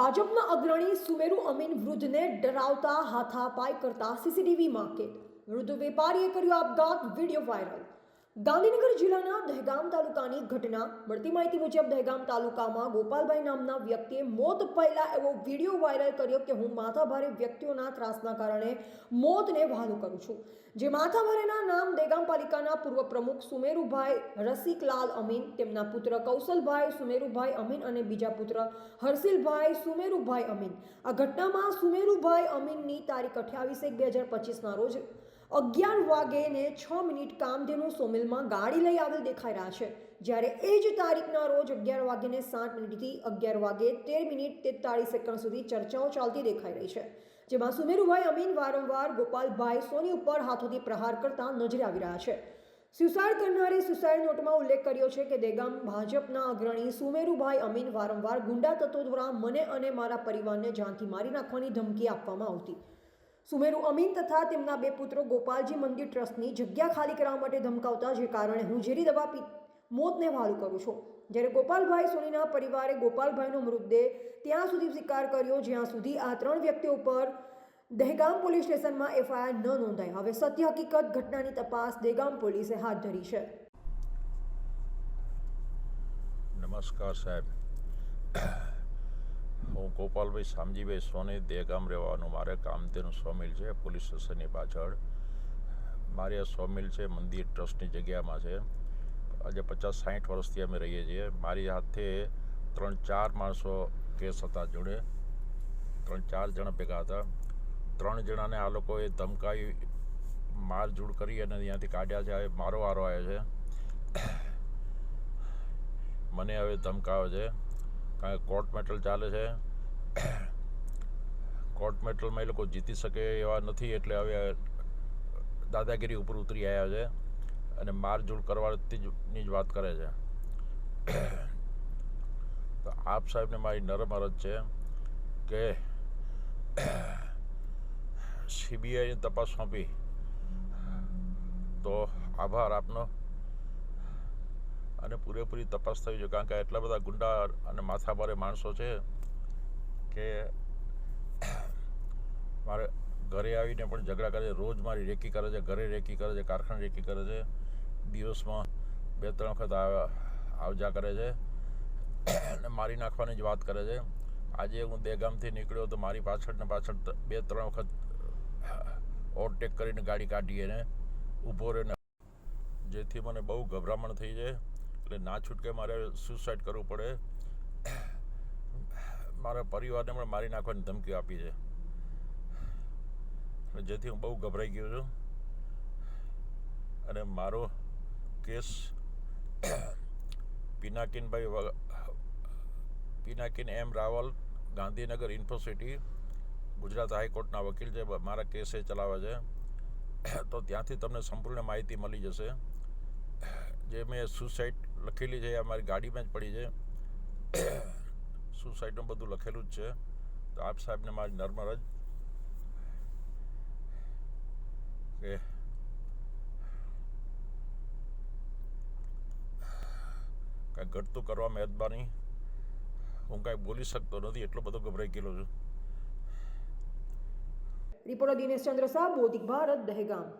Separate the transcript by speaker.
Speaker 1: ભાજપના અગ્રણી સુમેરુ અમીન વૃદ્ધને ડરાવતા હાથાપાઈ કરતા સીસીટીવી કેદ. વૃદ્ધ વેપારીએ કર્યો આપઘાત, વીડિયો વાયરલ. ગાંધીનગર જિલ્લાના દહેગામ તાલુકાની ઘટના. મળતી માહિતી મુજબ દહેગામ તાલુકામાં ગોપાલભાઈ નામના વ્યક્તિએ મોત પહેલા એવો વીડિયો વાયરલ કર્યો કે હું માથાભારે વ્યક્તિઓના ત્રાસના કારણે મોતને વહાલું કરું છું. જે માથાભારેના નામ દહેગામ પાલિકાના પૂર્વ પ્રમુખ સુમેરુભાઈ રસિકલાલ અમીન, તેમના પુત્ર કૌશલભાઈ સુમેરુભાઈ અમીન અને બીજા પુત્ર હર્ષિલભાઈ સુમેરુભાઈ અમીન. આ ઘટનામાં સુમેરુભાઈ અમીનની તારીખ અઠ્યાવીસ એક બે હજાર પચીસના રોજ અગિયાર વાગે છ મિનિટ કામધેનુ સોમિલમાં ગાડી લઈ આવેલ દેખાઈ રહ્યા છે. જ્યારે એ જ તારીખના રોજ અગિયાર વાગે ને સાત મિનિટથી અગિયાર વાગે તેર મિનિટ તેતાળીસ સેકન્ડ સુધી ચર્ચાઓ ચાલતી દેખાઈ રહી છે. જેમાં સુમેરુભાઈ અમીન વારંવાર ગોપાલભાઈ સોની ઉપર હાથોથી પ્રહાર કરતા નજરે આવી રહ્યા છે. સુસાઇડ કરનારે સુસાઇડ નોટમાં ઉલ્લેખ કર્યો છે કે દેગામ ભાજપના અગ્રણી સુમેરુભાઈ અમીન વારંવાર ગુંડા તત્વો દ્વારા મને અને મારા પરિવારને જાનથી મારી નાખવાની ધમકી આપવામાં આવતી. સુમેરુ અમીન તથા તેમના બે પુત્રો ગોપાલજી મંદિર ટ્રસ્ટની જગ્યા ખાલી કરવા માટે ધમકાવતા જે કારણે હું ઝેરી દવા પી, મોતને વાલું કરું છું. જ્યારે ગોપાલભાઈ સોનીના પરિવારે ગોપાલભાઈનો મૃતદેહ ત્યાં સુધી સ્વીકાર કર્યો, જ્યાં સુધી આ ત્રણ વ્યક્તિઓ ઉપર દહેગામ પોલીસ સ્ટેશનમાં એફઆઈઆર ન નોંધાઈ. હવે સત્ય હકીકત ઘટનાની તપાસ દહેગામ પોલીસે હાથ ધરી છે.
Speaker 2: નમસ્કાર સાહેબ. હું ગોપાલભાઈ શામજીભાઈ સોની, દેગામ રહેવાનું મારે કામધેનું સોમિલ છે, પોલીસ સ્ટેશનની પાછળ. મારી આ સોમિલ છે, મંદિર ટ્રસ્ટની જગ્યામાં છે. આજે પચાસ સાઠ વર્ષથી અમે રહીએ છીએ. મારી હાથે ત્રણ ચાર માણસો કેસ હતા જોડે. ત્રણ ચાર જણા ભેગા હતા. ત્રણ જણાને આ લોકોએ ધમકાવી મારઝૂડ કરી અને ત્યાંથી કાઢ્યા છે. હવે મારો વારો આવ્યો છે. મને હવે ધમકાવે છે. કારણ કે કોર્ટ મેટલ ચાલે છે. કોર્ટ મેટલમાં એ લોકો જીતી શકે એવા નથી, એટલે હવે દાદાગીરી ઉપર ઉતરી આવ્યા છે અને મારઝૂડ કરવાની જ વાત કરે છે. તો આપ સાહેબને મારી નરમ અરજ છે કે સીબીઆઈની તપાસ સોંપી. તો આભાર આપનો. અને પૂરેપૂરી તપાસ થવી જોઈએ, કારણ કે એટલા બધા ગુંડા અને માથાભારે માણસો છે કે મારે ઘરે આવીને પણ ઝઘડા કરે છે. રોજ મારી રેકી કરે છે, ઘરે રેકી કરે છે, કારખાને રેકી કરે છે. દિવસમાં બે ત્રણ વખત આવ- આવજા કરે છે. અને મારી નાખવાની જ વાત કરે છે. આજે હું દેગામથી નીકળ્યો તો મારી પાછળ ને પાછળ બે ત્રણ વખત ઓવરટેક કરીને ગાડી કાઢી એને ઊભો રહીને જેથી મને બહુ ગભરામણ થઈ જાય. એટલે ના છૂટકે મારે સુસાઇડ કરવું પડે. મારા પરિવારને પણ મારી નાખવાની ધમકી આપી છે. જેથી હું બહુ ગભરાઈ ગયો છું. અને મારો case પિનાકિનભાઈ Pinakin M Raval, Gandhinagar university, Gujarat હાઈકોર્ટના વકીલ છે. મારા કેસ ચલાવે છે. તો ત્યાંથી તમને સંપૂર્ણ માહિતી મળી જશે. જે મેં સુસાઇડ લખેલી છે એ અમારી ગાડીમાં જ પડી છે. સુસાઇડનું બધું લખેલું જ છે. તો આપ સાહેબને મારી નર્મ અરજ કે કાંઈ ઘટતું કરવા મહેરબાની હું કાંઈ બોલી શકતો નથી, એટલો બધો ગભરાઈ ગયેલો છું.
Speaker 1: રિપોર્ટર દિનેશ ચંદ્ર શાહ ભૌતિક ભારત, દહેગામ.